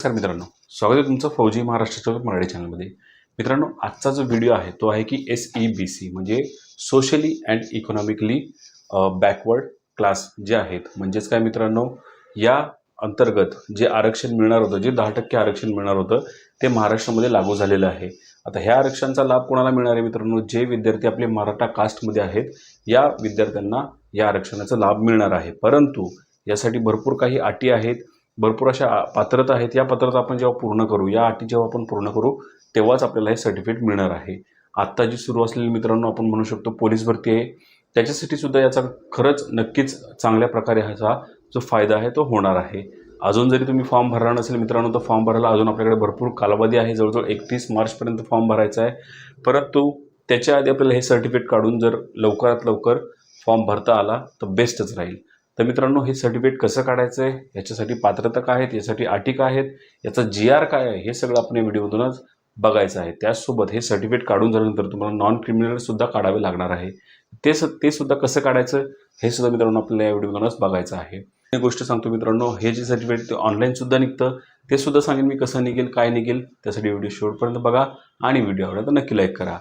नमस्कार मित्रांनो. स्वागत आहे तुमचं फौजी महाराष्ट्राच्या मराठी चॅनलमध्ये मित्रांनो आजचा जो व्हिडिओ आहे तो आहे की एस ई बी सी म्हणजे socially and economically backward class जे आहेत. म्हणजेच काय मित्रांनो या अंतर्गत जे आरक्षण मिळणार होतं जे दहा टक्के आरक्षण मिळणार होतं ते महाराष्ट्रामध्ये लागू झालेलं आहे. आता ह्या आरक्षणाचा लाभ कोणाला मिळणार आहे मित्रांनो? जे विद्यार्थी आपले मराठा कास्टमध्ये आहेत या विद्यार्थ्यांना या आरक्षणाचा लाभ मिळणार आहे. परंतु यासाठी भरपूर काही अटी आहेत. भरपूर अशा पात्रता आहेत. या पात्रता आपण जेव्हा पूर्ण करू या अटी जेव्हा आपण पूर्ण करू तेव्हाच आपल्याला हे सर्टिफिकेट मिळणार आहे. आत्ता जी सुरू असलेली मित्रांनो आपण म्हणू शकतो पोलीस भरती आहे. त्याच्यासाठी सुद्धा याचा खरंच नक्कीच चांगल्या प्रकारे ह्याचा जो फायदा आहे तो होणार आहे. अजून जरी तुम्ही फॉर्म भरला नसेल मित्रांनो तर फॉर्म भरायला अजून आपल्याकडे भरपूर कालावधी आहे. जवळजवळ एकतीस मार्चपर्यंत फॉर्म भरायचा आहे. परंतु त्याच्या आधी आपल्याला हे सर्टिफिकेट काढून जर लवकरात लवकर फॉर्म भरता आला तर बेस्टच राहील. तर मित्रांनो हे सर्टिफिकेट कसं काढायचं आहे याच्यासाठी पात्रता काय आहेत? यासाठी अटी काय आहेत? याचा जी आर काय आहे? हे सगळं आपण या व्हिडिओमधूनच बघायचं आहे. त्याचसोबत हे सर्टिफिकेट काढून झाल्यानंतर तुम्हाला नॉन क्रिमिनल सुद्धा काढावे लागणार आहे. ते स ते सुद्धा कसं काढायचं? हे सुद्धा मित्रांनो आपल्याला या व्हिडिओमधूनच बघायचं आहे. एक गोष्ट सांगतो मित्रांनो हे जे सर्टिफिकेट ते ऑनलाईन सुद्धा निघतं. ते सुद्धा सांगेन मी कसं निघेल काय निघेल. त्यासाठी व्हिडिओ शेवटपर्यंत बघा आणि व्हिडिओ आवडला तर नक्की लाईक करा.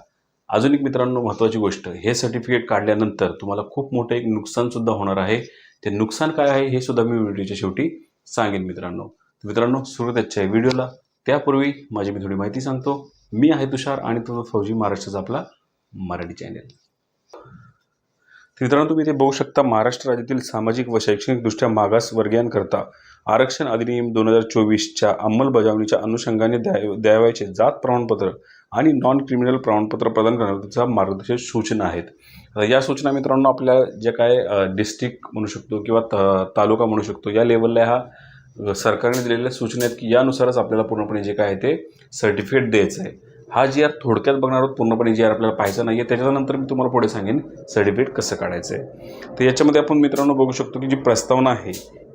अजून एक मित्रांनो महत्त्वाची गोष्ट हे सर्टिफिकेट काढल्यानंतर तुम्हाला खूप मोठं एक नुकसानसुद्धा होणार आहे. ते नुकसान काय आहे हे सुद्धा मी व्हिडिओच्या शेवटी सांगेन मित्रांनो. मित्रांनो सुरू त्याच्या व्हिडिओला. त्यापूर्वी माझी मी थोडी माहिती सांगतो. मी आहे तुषार आणि तो फौजी महाराष्ट्राचा आपला मराठी चॅनेल मित्रांनो तुम्ही इथे बघू शकता महाराष्ट्र राज्यातील सामाजिक व शैक्षणिकदृष्ट्या मागास वर्गीयांकरता आरक्षण अधिनियम दोन हजार चोवीसच्या अंमलबजावणीच्या अनुषंगाने द्याय द्यावयाचे जात प्रमाणपत्र आणि नॉन क्रिमिनल प्रमाणपत्र प्रदान करण्याचा मार्गदर्शक सूचना आहेत. या सूचना मित्रांनो आपल्या जे काय डिस्ट्रिक्ट म्हणू शकतो किंवा त तालुका म्हणू शकतो या लेवलला ह्या सरकारने दिलेल्या सूचना आहेत की यानुसारच आपल्याला पूर्णपणे जे काय आहे ते सर्टिफिकेट द्यायचं आहे. हा जी आर थोडक्यात बघणार आहोत पूर्णपणे जी आर आपल्याला पाहायचा नाही आहे त्याच्यानंतर मी तुम्हाला पुढे सांगेन सर्टिफिकेट कसं काढायचं आहे. तर याच्यामध्ये आपण मित्रांनो बघू शकतो की जी प्रस्तावना आहे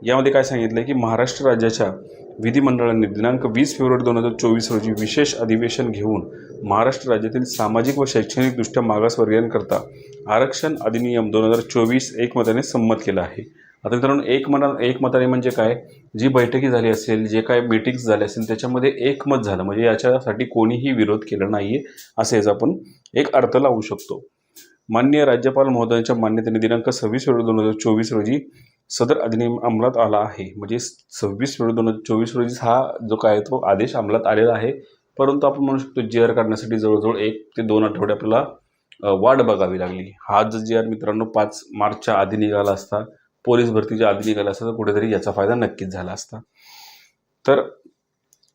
यामध्ये काय सांगितलं आहे की महाराष्ट्र राज्याच्या विधिमंडळाने दिनांक वीस फेब्रुवारी दोन हजार चोवीस रोजी विशेष अधिवेशन घेऊन महाराष्ट्र राज्यातील सामाजिक व शैक्षणिकदृष्ट्या मागासवर्गीयांकरता आरक्षण अधिनियम दोन हजार चोवीस एकमताने संमत केलं आहे. आता मित्रांनो एक मना एकमताने म्हणजे काय? जी बैठकी झाली असेल जे काय मीटिंग्स झाले असेल त्याच्यामध्ये एकमत झालं. म्हणजे याच्यासाठी कोणीही विरोध केला नाही आहे असं याचा आपण एक अर्थ लावू शकतो. माननीय राज्यपाल महोदयांच्या मान्यतेने दिनांक सव्वीस फेब्रुवारी दोन हजार चोवीस रोजी सदर अधिनियम अंमलात आला आहे. म्हणजे सव्वीस फेब्रुवारी दोन हजार चोवीस रोजी हा जो काय तो आदेश अंमलात आलेला आहे. परंतु आपण म्हणू शकतो जी आर काढण्यासाठी जवळजवळ एक ते दोन आठवडे आपल्याला वाट बघावी लागली. हा जर जी आर मित्रांनो पाच मार्चच्या आधी निघाला असता पोलीस भरतीच्या आधी निघाला असता तर कुठेतरी याचा फायदा नक्कीच झाला असता. तर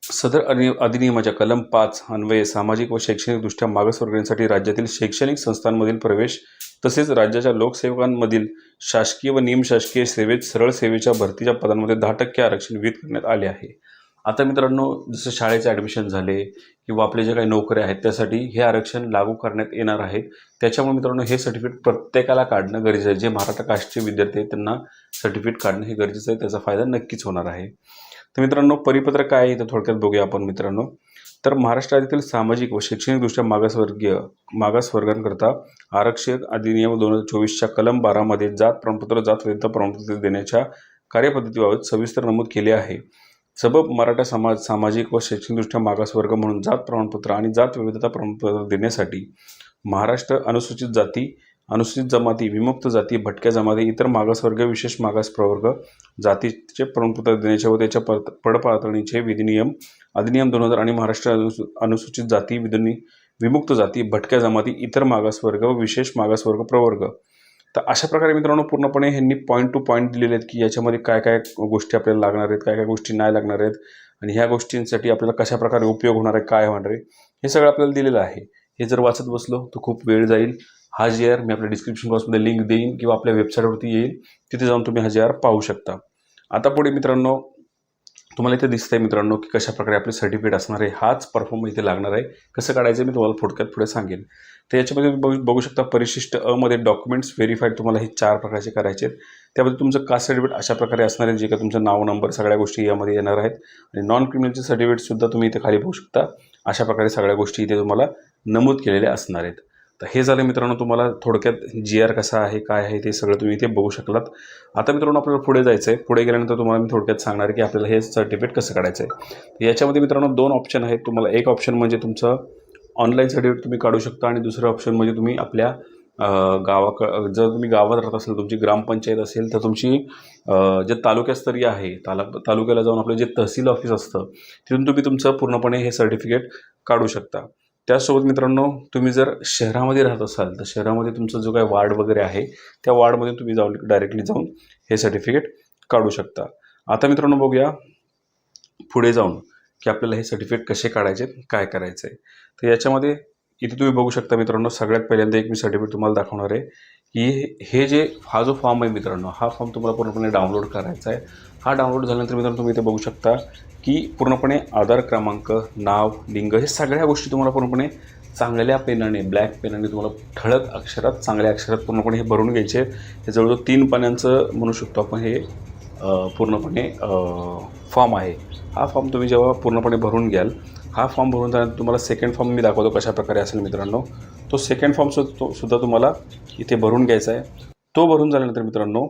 सदर अधिनियमाच्या कलम पाच अन्वये सामाजिक व शैक्षणिकदृष्ट्या मागासवर्गीयांसाठी राज्यातील शैक्षणिक संस्थांमधील प्रवेश तसेच राज्याच्या लोकसेवकांमधील शासकीय व निमशासकीय सेवेत सरळ सेवेच्या भरतीच्या पदांमध्ये दहा टक्के आरक्षण विहित करण्यात आले आहे. आता मित्रांनो जसं शाळेचे ॲडमिशन झाले किंवा आपले जे काही नोकऱ्या आहेत त्यासाठी हे आरक्षण लागू करण्यात येणार आहेत त्याच्यामुळे मित्रांनो हे सर्टिफिकेट प्रत्येकाला काढणं गरजेचं आहे. जे महाराष्ट्र कास्टचे विद्यार्थी आहेत त्यांना सर्टिफिकेट काढणं हे गरजेचं आहे. त्याचा फायदा नक्कीच होणार आहे. तर मित्रांनो परिपत्र काय आहे तर थोडक्यात बघूया आपण मित्रांनो. तर महाराष्ट्र राज्यातील सामाजिक व शैक्षणिकदृष्ट्या मागासवर्गीय मागासवर्गांकरता आरक्षक अधिनियम दोन हजार चोवीसच्या कलम बारामध्ये जात प्रमाणपत्र जात वैधता प्रमाणपत्र देण्याच्या कार्यपद्धतीबाबत सविस्तर नमूद केले आहे. सबब मराठा समाज सामाजिक व शैक्षणिकदृष्ट्या मागासवर्ग म्हणून जात प्रमाणपत्र आणि जात विविधता प्रमाणपत्र देण्यासाठी महाराष्ट्र अनुसूचित जाती अनुसूचित जमाती विमुक्त जाती भटक्या जमाती इतर मागासवर्ग विशेष मागास प्रवर्ग जातीचे प्रमाणपत्र देण्याच्या व त्याच्या पड पडपातळणीचे विधिनियम अधिनियम दोन हजार आणि महाराष्ट्र अनुसू अनुसूचित जाती विधिनी विमुक्त जाती भटक्या जमाती इतर मागासवर्ग व विशेष मागासवर्ग प्रवर्ग. तर अशा प्रकारे मित्रांनो पूर्णपणे ह्यांनी पॉईंट टू पॉईंट दिलेले आहेत की याच्यामध्ये काय काय गोष्टी आपल्याला लागणार आहेत काय काय गोष्टी नाही लागणार आहेत आणि ह्या गोष्टींसाठी आपल्याला कशा प्रकारे उपयोग होणार आहे काय होणार आहे हे सगळं आपल्याला दिलेलं आहे. हे जर वाचत बसलो तर खूप वेळ जाईल. हा जे आर मी आपल्या डिस्क्रिप्शन बॉक्समध्ये लिंक देईन किंवा आपल्या वेबसाईटवरती येईल तिथे जाऊन तुम्ही हा जे आर पाहू शकता. आता पुढे मित्रांनो तुम्हाला इथे दिसतंय मित्रांनो की कशा प्रकारे आपले सर्टिफिकेट असणार आहे हाच परफॉर्म इथे लागणार आहे. कसं काढायचं मी तुम्हाला थोडक्यात पुढे सांगेन. तर याच्यामध्ये तुम्ही बघू बघू शकता परिशिष्ट अमध्ये डॉक्युमेंट्स व्हेरीफाईड तुम्हाला हे चार प्रकारचे करायचे आहेत. त्यामध्ये तुमचं कास्ट सर्टिफिकेट अशा प्रकारे असणार आहे जे का तुमचं नाव नंबर सगळ्या गोष्टी यामध्ये येणार आहेत. आणि नॉन क्रिमिनलचे सर्टिफिकेटसुद्धा तुम्ही इथे खाली बघू शकता. अशा प्रकारे सगळ्या गोष्टी इथे तुम्हाला नमूद केलेल्या असणार आहेत. तर हे झालं मित्रांनो तुम्हाला थोडक्यात जी आर कसा आहे काय आहे ते सगळं तुम्ही इथे बघू शकलात. आता मित्रांनो आपल्याला पुढे जायचं आहे पुढे गेल्यानंतर तुम्हाला मी थोडक्यात सांगणार आहे की आपल्याला हे सर्टिफिकेट कसं काढायचं आहे याच्यामध्ये मित्रांनो दोन ऑप्शन आहेत. तुम्हाला एक ऑप्शन म्हणजे तुमचं ऑनलाईन सर्टिफिकेट तुम्ही काढू शकता आणि दुसरं ऑप्शन म्हणजे तुम्ही आपल्या गावाक जर तुम्ही गावात राहत असेल तुमची ग्रामपंचायत असेल तर तुमची जे तालुक्यास्तरीय आहे ताला तालुक्याला जाऊन आपलं जे तहसील ऑफिस असतं तिथून तुम्ही तुमचं पूर्णपणे हे सर्टिफिकेट काढू शकता. त्यासोबत मित्रांनो तुम्ही जर शहरामध्ये राहत असाल तर शहरामध्ये तुमचा जो काही वार्ड वगैरे आहे त्या वार्डमध्ये तुम्ही जाऊन डायरेक्टली जाऊन हे सर्टिफिकेट काढू शकता. आता मित्रांनो बघूया पुढे जाऊन की आपल्याला हे सर्टिफिकेट कसे काढायचे काय करायचं आहे तर याच्यामध्ये इथे तुम्ही बघू शकता मित्रांनो सगळ्यात पहिल्यांदा एक मी सर्टिफिकेट तुम्हाला दाखवणार आहे की हे जे हा जो फॉर्म आहे मित्रांनो हा फॉर्म तुम्हाला पूर्णपणे डाउनलोड करायचा आहे. हा डाउनलोड झाल्यानंतर मित्रांनो तुम्ही इथे बघू शकता की पूर्णपणे आधार क्रमांक नाव लिंग हे सगळ्या गोष्टी तुम्हाला पूर्णपणे चांगल्या पेनाने ब्लॅक पेनाने तुम्हाला ठळक अक्षरात चांगल्या अक्षरात पूर्णपणे हे भरून घ्यायचे. हे जवळजवळ तीन पाण्यांचं म्हणू शकतो आपण हे पूर्णपणे फॉर्म आहे. हा फॉर्म तुम्ही जेव्हा पूर्णपणे भरून घ्याल हा फॉर्म भरून झाल्यानंतर तुम्हाला सेकंड फॉर्म मी दाखवतो कशा प्रकारे असेल मित्रांनो. तो सेकंड फॉर्म तो सुद्धा तुम्हाला इथे भरून घ्यायचा आहे. तो भरून झाल्यानंतर मित्रांनो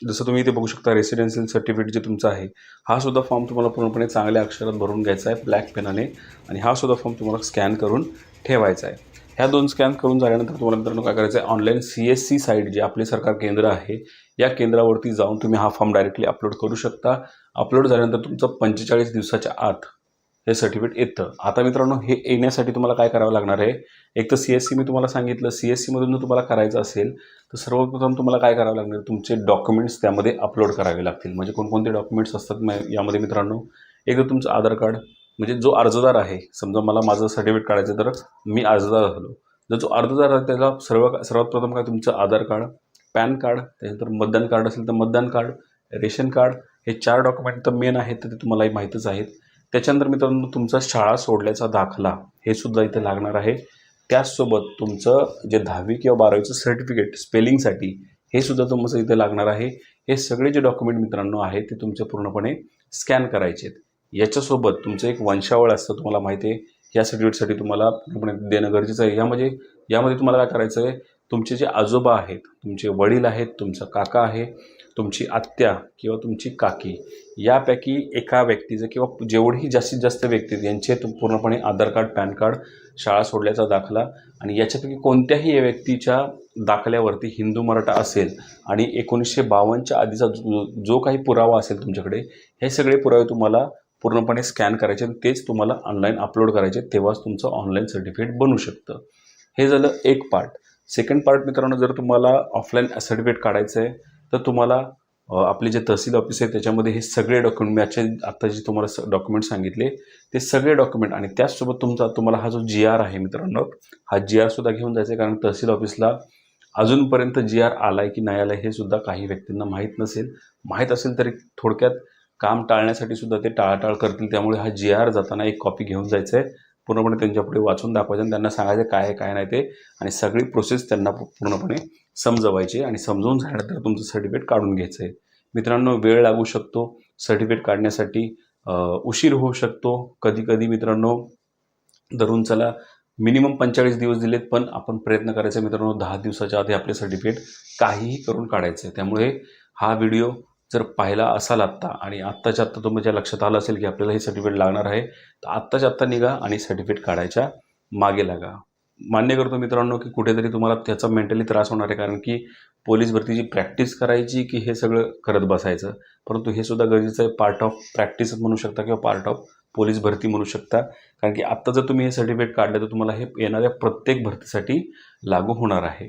जसं तुम्ही इथे बघू शकता रेसिडेन्शियल सर्टिफिकेट जे तुमचं आहे हा सुद्धा फॉर्म तुम्हाला पूर्णपणे चांगल्या अक्षरात भरून घ्यायचा आहे ब्लॅक पेनाने आणि हा सुद्धा फॉर्म तुम्हाला स्कॅन करून ठेवायचा आहे. ह्या दोन स्कॅन करून झाल्यानंतर तुम्हाला मित्रांनो काय करायचं आहे online C S C site जे आपले सरकार केंद्र आहे या केंद्रावरती जाऊन तुम्ही हा फॉर्म डायरेक्टली अपलोड करू शकता. अपलोड झाल्यानंतर तुमचं पंचेचाळीस दिवसाच्या आत हे सर्टिफिकेट येतं. आता मित्रांनो हे येण्यासाठी तुम्हाला काय करावं लागणार आहे? एक तर सी एस सी मी तुम्हाला सांगितलं. सी एस सीमधून जर तुम्हाला करायचं असेल तर सर्वप्रथम तुम्हाला काय करावं लागणार? तुमचे डॉक्युमेंट्स त्यामध्ये अपलोड करावे लागतील. म्हणजे कोणकोणते डॉक्युमेंट्स असतात यामध्ये मित्रांनो? एक तर तुमचं आधार कार्ड म्हणजे जो अर्जदार आहे समजा मला माझं सर्टिफिकेट काढायचं तर मी अर्जदार झालो. जर जो अर्जदार आहे त्याला सर्व सर्वात प्रथम काय? तुमचं आधार कार्ड पॅन कार्ड त्याच्यानंतर मतदान कार्ड असेल तर मतदान कार्ड रेशन कार्ड हे चार डॉक्युमेंट तर मेन आहेत तर ते तुम्हालाही माहीतच आहेत. त्याच्यानंतर मित्रांनो तुमचा शाळा सोडल्याचा दाखला हे सुद्धा इथे लागणार आहे. त्याचसोबत तुमचं जे दहावी किंवा बारावीचं सर्टिफिकेट स्पेलिंगसाठी हे सुद्धा तुमचं इथे लागणार आहे. हे सगळे जे डॉक्युमेंट मित्रांनो आहे ते तुमचे पूर्णपणे स्कॅन करायचे आहेत. याच्यासोबत तुमचं एक वंशावळ असतं तुम्हाला माहिती आहे. या सर्टिफिकेटसाठी तुम्हाला पूर्णपणे देणं गरजेचं आहे. यामध्ये यामध्ये तुम्हाला काय करायचं आहे तुमचे जे आजोबा आहेत तुमचे वडील आहेत तुमचा काका आहे तुमची आत्या किंवा तुमची काकी यापैकी एका व्यक्तीचं किंवा जेवढी जास्तीत जास्त व्यक्ती आहेत, यांचे तुम पूर्णपणे आधार कार्ड पॅन कार्ड शाळा सोडल्याचा दाखला आणि याच्यापैकी कोणत्याही व्यक्तीच्या दाखल्यावरती हिंदू मराठा असेल आणि एकोणीसशे बावन्नच्या आधीचा जो जो काही पुरावा असेल तुमच्याकडे हे सगळे पुरावे तुम्हाला पूर्णपणे स्कॅन करायचे आणि तेच तुम्हाला ऑनलाईन अपलोड करायचे तेव्हाच तुमचं ऑनलाईन सर्टिफिकेट बनू शकतं. हे झालं एक पार्ट सेकंड पार्ट मित्रांनो जर तुम्हाला ऑफलाईन सर्टिफिकेट काढायचं आहे तर तुम्हाला आपले जे तहसील ऑफिस आहे त्याच्यामध्ये हे सगळे डॉक्युमेंट याचे आता जे तुम्हाला डॉक्युमेंट सांगितले ते सगळे डॉक्युमेंट आणि त्याचसोबत तुमचा तुम्हाला हा जो जी आर आहे मित्रांनो हा जी आर सुद्धा घेऊन जायचा आहे कारण तहसील ऑफिसला अजूनपर्यंत जी आर आला आहे की नाही आला हे सुद्धा काही व्यक्तींना माहीत नसेल. माहीत असेल तरी थोडक्यात काम टाळण्यासाठी सुद्धा ते टाळाटाळ करतील त्यामुळे हा जी आर जाताना एक कॉपी घेऊन जायचं आहे पूर्णपणे त्यांच्यापुढे वाचून दाखवायचं आणि त्यांना सांगायचं काय आहे काय नाही ते. आणि सगळी प्रोसेस त्यांना पूर्णपणे समजवायची आणि समजवून झाल्यानंतर तुमचं सर्टिफिकेट काढून घ्यायचं आहे. मित्रांनो वेळ लागू शकतो. सर्टिफिकेट काढण्यासाठी उशीर होऊ शकतो. कधीकधी मित्रांनो धरून चला. मिनिमम पंचेचाळीस दिवस दिलेत पण आपण प्रयत्न करायचा मित्रांनो दहा दिवसाच्या आधी आपले सर्टिफिकेट काहीही करून काढायचं आहे. त्यामुळे हा व्हिडिओ जर पाहिला असाल आत्ता आणि आत्ताच्या आत्ता तुमच्या लक्षात आलं असेल की आपल्याला हे सर्टिफिकेट लागणार आहे तर आत्ताच्या आत्ता निघा आणि सर्टिफिकेट काढायच्या मागे लागा. मान्य करतो मित्रांनो की कुठेतरी तुम्हाला त्याचा मेंटली त्रास होणार आहे कारण की पोलीस भरतीची प्रॅक्टिस करायची की हे सगळं करत बसायचं. परंतु हे सुद्धा गरजेचं आहे पार्ट ऑफ प्रॅक्टिस म्हणू शकता किंवा पार्ट ऑफ पोलीस भरती म्हणू शकता. कारण की आत्ता जर तुम्ही हे सर्टिफिकेट काढलं तर तुम्हाला हे येणाऱ्या प्रत्येक भरतीसाठी लागू होणार आहे.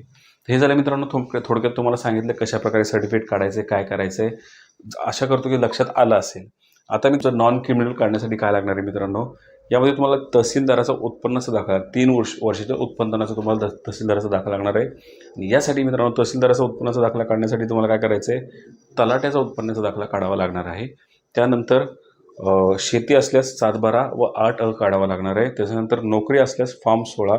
हे झालं मित्रांनो थोडक्यात थोडक्यात तुम्हाला सांगितलं कशा प्रकारे सर्टिफिकेट काढायचं काय करायचं. आहे आशा करतो की लक्षात आलं असेल. आता मी नॉन क्रिमिनल काढण्यासाठी काय लागणार आहे मित्रांनो? यामध्ये तुम्हाला तहसीलदाराचा उत्पन्नाचा दाखला तीन वर्ष वर्षाच्या उत्पन्नाचा तुम्हाला द- तहसीलदाराचा दाखला लागणार आहे. आणि यासाठी मित्रांनो तहसीलदाराचा उत्पन्नाचा दाखला काढण्यासाठी तुम्हाला काय करायचं आहे तलाट्याचा उत्पन्नाचा दाखला काढावा लागणार आहे. त्यानंतर शेती असल्यास सातबारा व आठ अ काढावा लागणार आहे. त्याच्यानंतर नोकरी असल्यास फॉर्म सोळा.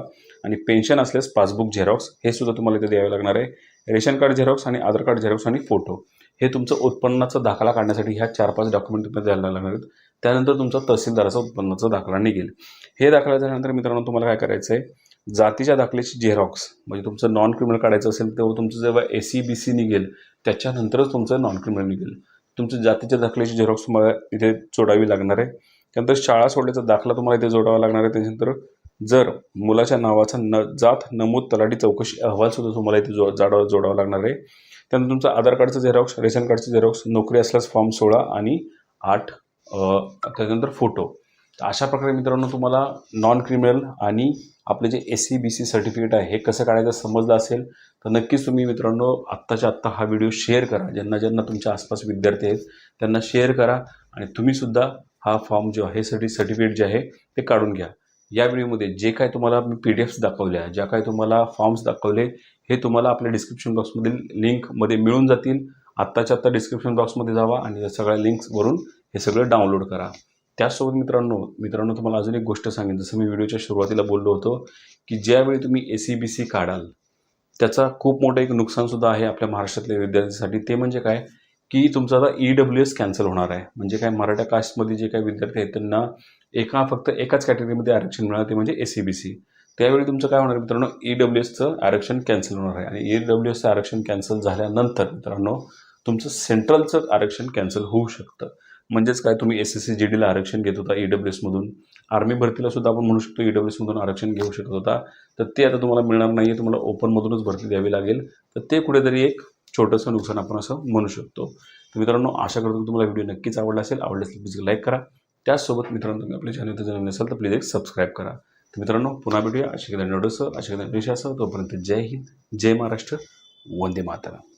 आणि पेन्शन असल्यास पासबुक झेरॉक्स हे सुद्धा तुम्हाला इथे द्यावे लागणार आहे. रेशन कार्ड झेरॉक्स आणि आधार कार्ड झेरॉक्स आणि फोटो. हे तुमचं उत्पन्नाचा दाखला काढण्यासाठी ह्या चार पाच डॉक्युमेंट तुम्हाला द्यायला लागणार आहेत. त्यानंतर तुमचा तहसीलदाराचा उत्पन्नाचा दाखला निघेल. हे दाखला झाल्यानंतर मित्रांनो तुम्हाला काय करायचं आहे जातीच्या दाखल्याची झेरॉक्स म्हणजे तुमचं नॉन क्रिमिनल काढायचं असेल तेव्हा तुमचं जेव्हा ए सी बी सी निघेल त्याच्यानंतरच तुमचं नॉन क्रिमिनल निघेल. तुमचं जातीच्या दाखल्याची झेरॉक्स तुम्हाला इथे जोडावी लागणार आहे. त्यानंतर शाळा सोडल्याचा दाखला तुम्हाला इथे जोडावा लागणार आहे. त्याच्यानंतर जर मुलाच्या नावाचा न जात नमूद तलाठी चौकशी अहवालसुद्धा तुम्हाला इथे जो जाडा जोडावा लागणार आहे. त्यानंतर तुमचं आधार कार्डचं झेरॉक्स रेशन कार्डचं झेरॉक्स नोकरी असल्यास फॉर्म सोळा आणि आठ त्याच्यानंतर फोटो. तर अशा प्रकारे मित्रांनो तुम्हाला नॉन क्रिमिनल आणि आपले जे S C B C certificate आहे हे कसं काढायचं समजलं असेल तर नक्कीच तुम्ही मित्रांनो आत्ताच्या आत्ता हा व्हिडिओ शेअर करा. ज्यांना ज्यांना तुमच्या आसपास विद्यार्थी आहेत त्यांना शेअर करा आणि तुम्हीसुद्धा हा फॉर्म जो आहे सर्टि सर्टिफिकेट जे आहे ते काढून घ्या. या व्हिडिओमध्ये जे काय तुम्हाला मी पी डी एफ्स दाखवल्या ज्या काय तुम्हाला फॉर्म्स दाखवले हे तुम्हाला आपल्या डिस्क्रिप्शन बॉक्समधील लिंकमध्ये मिळून जातील. आत्ताच्या आत्ता डिस्क्रिप्शन बॉक्समध्ये जावा आणि सगळ्या लिंक्सवरून हे सगळं डाउनलोड करा. त्याचसोबत मित्रांनो मित्रांनो तुम्हाला अजून एक गोष्ट सांगेन. जसं मी व्हिडिओच्या सुरुवातीला बोललो होतो की ज्यावेळी तुम्ही ए सी बी सी काढाल त्याचा खूप मोठं एक नुकसानसुद्धा आहे आपल्या महाराष्ट्रातल्या विद्यार्थ्यांसाठी. ते म्हणजे काय? की तुमचं आता ई डब्ल्यू एस कॅन्सल होणार आहे. म्हणजे काय मराठा कास्टमध्ये जे काही विद्यार्थी आहेत त्यांना एका फक्त एकाच कॅटेगरीमध्ये आरक्षण मिळालं ते म्हणजे ए सी बी सी त्यावेळी तुमचं काय होणार मित्रांनो ई डब्ल्यू एसचं आरक्षण कॅन्सल होणार आहे. आणि ई डब्ल्यू एसचं आरक्षण कॅन्सल झाल्यानंतर मित्रांनो तुमचं सेंट्रलचं आरक्षण कॅन्सल होऊ शकतं. म्हणजेच काय तुम्ही एस एस सी जी डीला आरक्षण घेत होता ई डब्ल्यू एसमधून आर्मी भरतीला सुद्धा आपण म्हणू शकतो ई डब्ल्यू एसमधून आरक्षण घेऊ शकत होता. तर ते आता तुम्हाला मिळणार नाही आहे तुम्हाला ओपनमधूनच भरती द्यावी लागेल. तर ते कुठेतरी एक छोटंसं नुकसान आपण असं म्हणू शकतो. तर मित्रांनो आशा करतो की तुम्हाला व्हिडिओ नक्कीच आवडला असेल. आवडला असेल प्लीज लाईक करा. त्याचसोबत मित्रांनो तुम्ही आपल्या चॅनल जर नवीन असाल तर प्लीज एक सबस्क्राईब करा. तर मित्रांनो पुन्हा भेटूया. अशा काही नोडसं अशा काही विषयासह तोपर्यंत जय हिंद जय महाराष्ट्र वंदे मातरम.